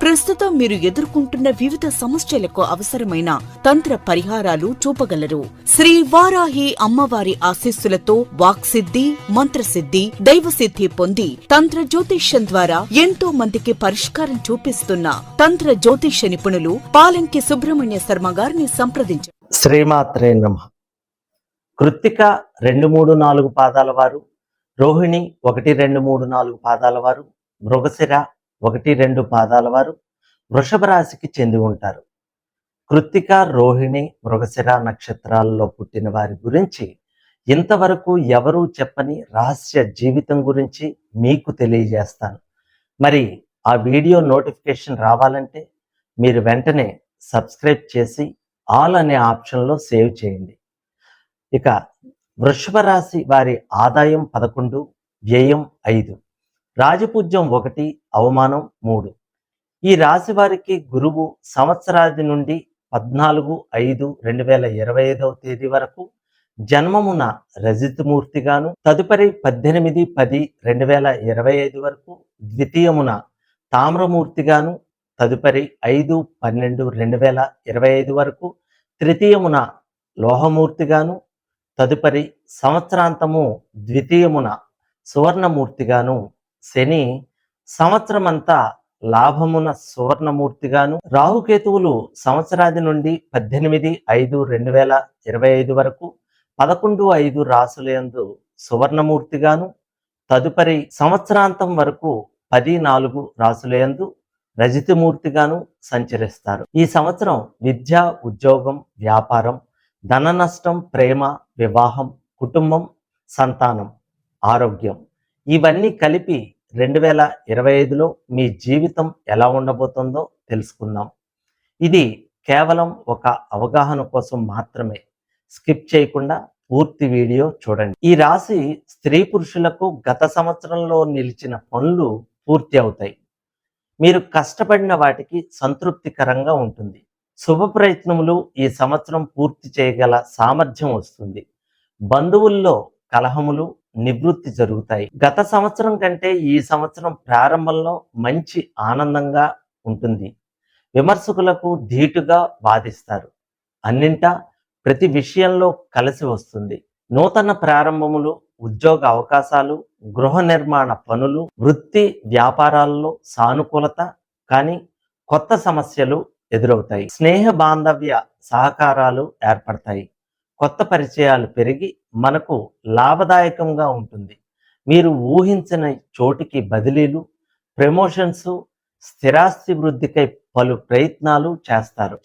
ప్రస్తుతం మీరు ఎదుర్కొంటున్న వివిధ సమస్యలకు అవసరమైన తంత్ర పరిహారాలు చూపగలరు. శ్రీ వారాహి అమ్మవారి ఆశీస్సులతో వాక్సిద్ధి మంత్రసిద్ధి దైవసిద్ధి పొంది తంత్ర జ్యోతిష్యం ద్వారా ఎంతో మందికి పరిష్కారం చూపిస్తున్న తంత్ర జ్యోతిష్య నిపుణులు పాలంకి సుబ్రహ్మణ్య శర్మ గారిని సంప్రదించారు శ్రీమాత్రే నమ. కృత్తిక రెండు మూడు నాలుగు పాదాల వారు రోహిణి ఒకటి రెండు మూడు నాలుగు పాదాల వారు మృగశిర ఒకటి రెండు పాదాల వారు వృషభ రాశికి చెంది ఉంటారు. కృత్తిక రోహిణి మృగశిర నక్షత్రాలలో పుట్టిన వారి గురించి ఇంతవరకు ఎవరూ చెప్పని రహస్య జీవితం గురించి మీకు తెలియజేస్తాను. మరి ఆ వీడియో నోటిఫికేషన్ రావాలంటే మీరు వెంటనే సబ్స్క్రైబ్ చేసి ఆల్ అనే ఆప్షన్లో సేవ్ చేయండి. ఇక వృషభ రాశి వారి ఆదాయం పదకొండు వ్యయం ఐదు. రాజపూజ్యం ఒకటి అవమానం మూడు. ఈ రాశి వారికి గురువు సంవత్సరాది నుండి పద్నాలుగు ఐదు రెండు వేల ఇరవై ఐదవ తేదీ వరకు జన్మమున రజితమూర్తిగాను తదుపరి పద్దెనిమిది పది రెండు వేల ఇరవై ఐదు వరకు ద్వితీయమున తామ్రమూర్తిగాను తదుపరి ఐదు పన్నెండు రెండు వేల ఇరవై ఐదు వరకు తృతీయమున లోహమూర్తిగాను తదుపరి సంవత్సరాంతము ద్వితీయమున సువర్ణమూర్తిగాను శని సంవత్సరమంతా లాభమున సువర్ణమూర్తిగాను రాహుకేతువులు సంవత్సరాది నుండి పద్దెనిమిది ఐదు రెండు వేల ఇరవై ఐదు వరకు పదకొండు ఐదు రాసులందు సువర్ణమూర్తిగాను తదుపరి సంవత్సరాంతం వరకు పది నాలుగు రాసులందు రజితమూర్తిగాను సంచరిస్తారు. ఈ సంవత్సరం విద్య ఉద్యోగం వ్యాపారం ధన నష్టం ప్రేమ వివాహం కుటుంబం సంతానం ఆరోగ్యం ఇవన్నీ కలిపి రెండు వేల ఇరవై ఐదులో మీ జీవితం ఎలా ఉండబోతుందో తెలుసుకుందాం. ఇది కేవలం ఒక అవగాహన కోసం మాత్రమే. స్కిప్ చేయకుండా పూర్తి వీడియో చూడండి. ఈ రాశి స్త్రీ పురుషులకు గత సంవత్సరంలో నిలిచిన పనులు పూర్తి అవుతాయి. మీరు కష్టపడిన వాటికి సంతృప్తికరంగా ఉంటుంది. శుభ ప్రయత్నములు ఈ సంవత్సరం పూర్తి చేయగల సామర్థ్యం వస్తుంది. బంధువుల్లో కలహములు నివృత్తి జరుగుతాయి. గత సంవత్సరం కంటే ఈ సంవత్సరం ప్రారంభంలో మంచి ఆనందంగా ఉంటుంది. విమర్శకులకు ధీటుగా వాదిస్తారు. అన్నింటా ప్రతి విషయంలో కలిసి వస్తుంది. నూతన ప్రారంభములు ఉద్యోగ అవకాశాలు గృహ నిర్మాణ పనులు వృత్తి వ్యాపారాల్లో సానుకూలత కానీ కొత్త సమస్యలు ఎదురవుతాయి. స్నేహ బాంధవ్య సహకారాలు ఏర్పడతాయి. కొత్త పరిచయాలు పెరిగి మనకు లాభదాయకంగా ఉంటుంది. మీరు ఊహించిన చోటికి బదిలీలు ప్రమోషన్స్ స్థిరాస్తి వృద్ధికై పలు ప్రయత్నాలు చేస్తారు.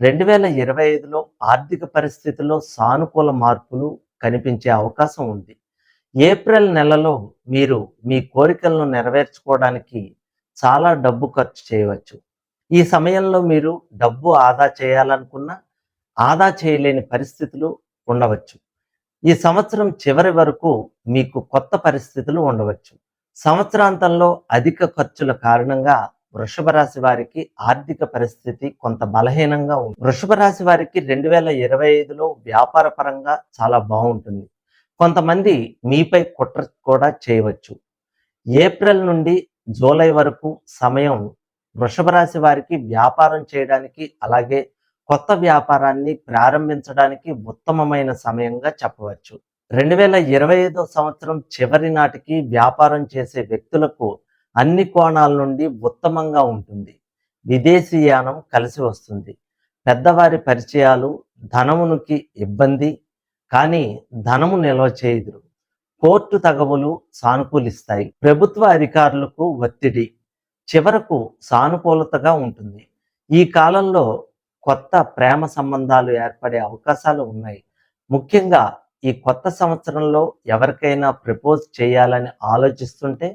రెండు వేల ఇరవై ఐదులో ఆర్థిక పరిస్థితుల్లో సానుకూల మార్పులు కనిపించే అవకాశం ఉంది. ఏప్రిల్ నెలలో మీరు మీ కోరికలను నెరవేర్చుకోవడానికి చాలా డబ్బు ఖర్చు చేయవచ్చు. ఈ సమయంలో మీరు డబ్బు ఆదా చేయాలనుకున్నా ఆదా చేయలేని పరిస్థితులు ఉండవచ్చు. ఈ సంవత్సరం చివరి వరకు మీకు కొత్త పరిస్థితులు ఉండవచ్చు. సంవత్సరాంతంలో అధిక ఖర్చుల కారణంగా వృషభ రాశి వారికి ఆర్థిక పరిస్థితి కొంత బలహీనంగా ఉంది. వృషభ రాశి వారికి రెండు వేల ఇరవై ఐదులో వ్యాపార పరంగా చాలా బాగుంటుంది. కొంతమంది మీపై కుట్ర కూడా చేయవచ్చు. ఏప్రిల్ నుండి జూలై వరకు సమయం వృషభ రాశి వారికి వ్యాపారం చేయడానికి అలాగే కొత్త వ్యాపారాన్ని ప్రారంభించడానికి ఉత్తమమైన సమయంగా చెప్పవచ్చు. రెండు వేల ఇరవై ఐదో సంవత్సరం చివరి నాటికి వ్యాపారం చేసే వ్యక్తులకు అన్ని కోణాల నుండి ఉత్తమంగా ఉంటుంది. విదేశీయానం కలిసి వస్తుంది. పెద్దవారి పరిచయాలు ధనమునికి ఇబ్బంది కానీ ధనము నిల్వ చేయదురు. కోర్టు తగవులు సానుకూలిస్తాయి. ప్రభుత్వ అధికారులకు ఒత్తిడి చివరకు సానుకూలతగా ఉంటుంది. ఈ కాలంలో కొత్త ప్రేమ సంబంధాలు ఏర్పడే అవకాశాలు ఉన్నాయి. ముఖ్యంగా ఈ కొత్త సంవత్సరంలో ఎవరికైనా ప్రపోజ్ చేయాలని ఆలోచిస్తుంటే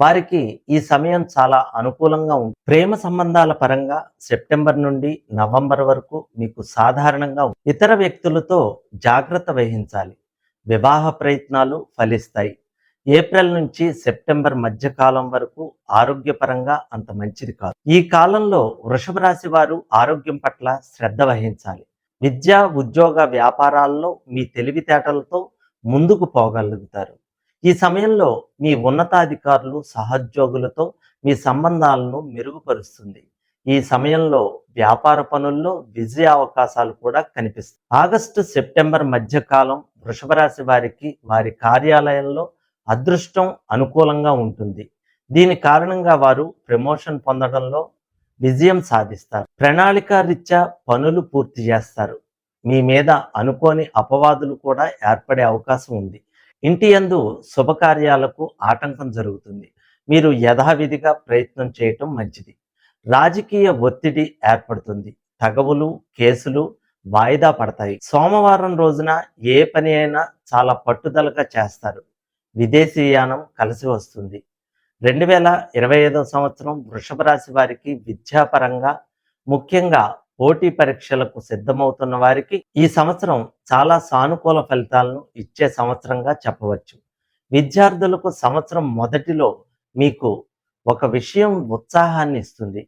వారికి ఈ సమయం చాలా అనుకూలంగా ఉంది ప్రేమ సంబంధాల పరంగా సెప్టెంబర్ నుండి నవంబర్ వరకు మీకు సాధారణంగా ఇతర వ్యక్తులతో జాగ్రత్త వహించాలి. వివాహ ప్రయత్నాలు ఫలిస్తాయి. ఏప్రిల్ నుంచి సెప్టెంబర్ మధ్య కాలం వరకు ఆరోగ్యపరంగా అంత మంచిది కాదు. ఈ కాలంలో వృషభ రాశి వారు ఆరోగ్యం పట్ల శ్రద్ధ వహించాలి. విద్య ఉద్యోగ వ్యాపారాల్లో మీ తెలివితేటలతో ముందుకు పోగలుగుతారు. ఈ సమయంలో మీ ఉన్నతాధికారులు సహోద్యోగులతో మీ సంబంధాలను మెరుగుపరుస్తుంది. ఈ సమయంలో వ్యాపార పనుల్లో విజయ అవకాశాలు కూడా కనిపిస్తాయి. ఆగస్టు సెప్టెంబర్ మధ్యకాలం వృషభ రాశి వారికి వారి కార్యాలయంలో అదృష్టం అనుకూలంగా ఉంటుంది. దీని కారణంగా వారు ప్రమోషన్ పొందడంలో విజయం సాధిస్తారు. ప్రణాళిక రీత్యా పనులు పూర్తి చేస్తారు. మీ మీద అనుకోని అపవాదులు కూడా ఏర్పడే అవకాశం ఉంది. ఇంటి యందు శుభకార్యాలకు ఆటంకం జరుగుతుంది. మీరు యథావిధిగా ప్రయత్నం చేయటం మంచిది. రాజకీయ ఒత్తిడి ఏర్పడుతుంది. తగవులు కేసులు వాయిదా పడతాయి. సోమవారం రోజున ఏ పని అయినా చాలా పట్టుదలగా చేస్తారు. విదేశీయానం కలిసి వస్తుంది. రెండు వేల ఇరవై ఐదవ సంవత్సరం వృషభ రాశి వారికి విద్యాపరంగా ముఖ్యంగా పోటీ పరీక్షలకు సిద్ధమవుతున్న వారికి ఈ సంవత్సరం చాలా సానుకూల ఫలితాలను ఇచ్చే సంవత్సరంగా చెప్పవచ్చు. విద్యార్థులకు సంవత్సరం మొదటిలో మీకు ఒక విషయం ఉత్సాహాన్ని ఇస్తుంది.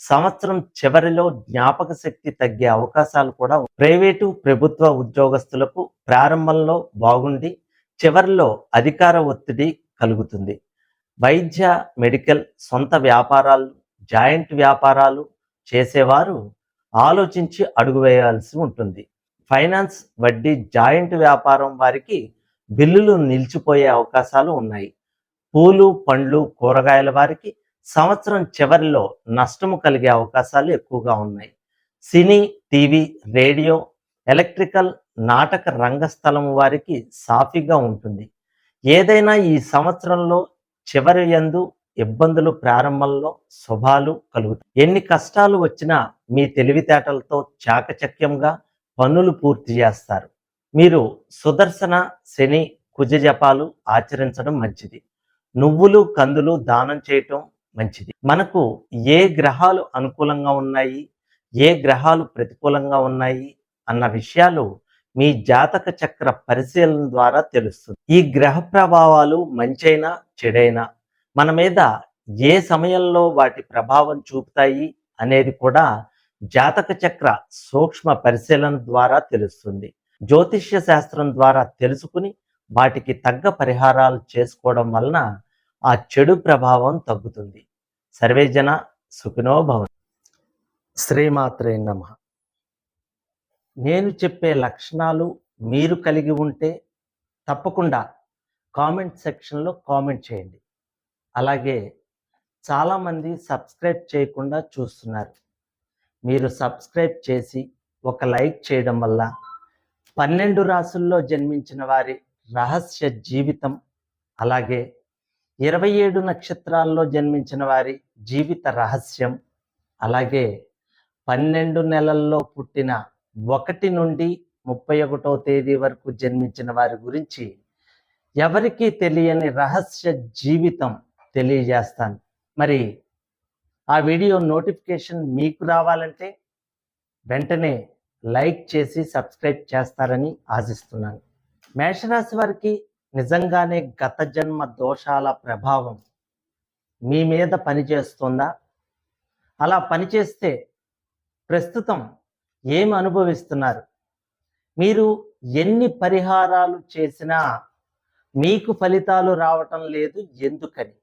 సంవత్సరం చివరిలో జ్ఞాపక శక్తి తగ్గే అవకాశాలు కూడా ప్రైవేటు ప్రభుత్వ ఉద్యోగస్తులకు ప్రారంభంలో బాగుండి చివరిలో అధికార ఒత్తిడి కలుగుతుంది. వైద్య మెడికల్ సొంత వ్యాపారాలు జాయింట్ వ్యాపారాలు చేసేవారు ఆలోచించి అడుగు వేయాల్సి ఉంటుంది. ఫైనాన్స్ వడ్డీ జాయింట్ వ్యాపారం వారికి బిల్లులు నిలిచిపోయే అవకాశాలు ఉన్నాయి. పూలు పండ్లు కూరగాయల వారికి సంవత్సరం చివరిలో నష్టము కలిగే అవకాశాలు ఎక్కువగా ఉన్నాయి. సినీ టీవీ రేడియో ఎలక్ట్రికల్ నాటక రంగస్థలం వారికి సాఫీగా ఉంటుంది. ఏదైనా ఈ సంవత్సరంలో చివరి యందు ఇబ్బందులు ప్రారంభంలో శుభాలు కలుగుతాయి. ఎన్ని కష్టాలు వచ్చినా మీ తెలివితేటలతో చాకచక్యంగా పనులు పూర్తి చేస్తారు. మీరు సుదర్శన శని కుజ జపాలు ఆచరించడం మంచిది. నువ్వులు కందులు దానం చేయటం మంచిది. మనకు ఏ గ్రహాలు అనుకూలంగా ఉన్నాయి? ఏ గ్రహాలు ప్రతికూలంగా ఉన్నాయి? అన్న విషయాలు మీ జాతక చక్ర పరిశీలన ద్వారా తెలుస్తుంది. ఈ గ్రహ ప్రభావాలు మంచైనా చెడైనా మన మీద ఏ సమయంలో వాటి ప్రభావం చూపుతాయి అనేది కూడా జాతక చక్ర సూక్ష్మ పరిశీలన ద్వారా తెలుస్తుంది. జ్యోతిష్య శాస్త్రం ద్వారా తెలుసుకుని వాటికి తగ్గ పరిహారాలు చేసుకోవడం వలన ఆ చెడు ప్రభావం తగ్గుతుంది. సర్వేజన సుఖినో శ్రీమాత్రే నమ. నేను చెప్పే లక్షణాలు మీరు కలిగి ఉంటే తప్పకుండా కామెంట్ సెక్షన్లో కామెంట్ చేయండి. అలాగే చాలామంది సబ్స్క్రైబ్ చేయకుండా చూస్తున్నారు. మీరు సబ్స్క్రైబ్ చేసి ఒక లైక్ చేయడం వల్ల పన్నెండు రాసుల్లో జన్మించిన వారి రహస్య జీవితం అలాగే ఇరవై ఏడు నక్షత్రాల్లో జన్మించిన వారి జీవిత రహస్యం అలాగే పన్నెండు నెలల్లో పుట్టిన ఒకటి నుండి ముప్పై ఒకటో తేదీ వరకు జన్మించిన వారి గురించి ఎవరికీ తెలియని రహస్య జీవితం తెలియజేస్తాను. మరి ఆ వీడియో నోటిఫికేషన్ మీకు రావాలంటే వెంటనే లైక్ చేసి సబ్స్క్రైబ్ చేస్తారని ఆశిస్తున్నాను. మేషరాశి వారికి నిజంగానే గత జన్మ దోషాల ప్రభావం మీ మీద పనిచేస్తుందా? అలా పనిచేస్తే ప్రస్తుతం ఏమి అనుభవిస్తున్నారు? మీరు ఎన్ని పరిహారాలు చేసినా మీకు ఫలితాలు రావటం లేదు ఎందుకని?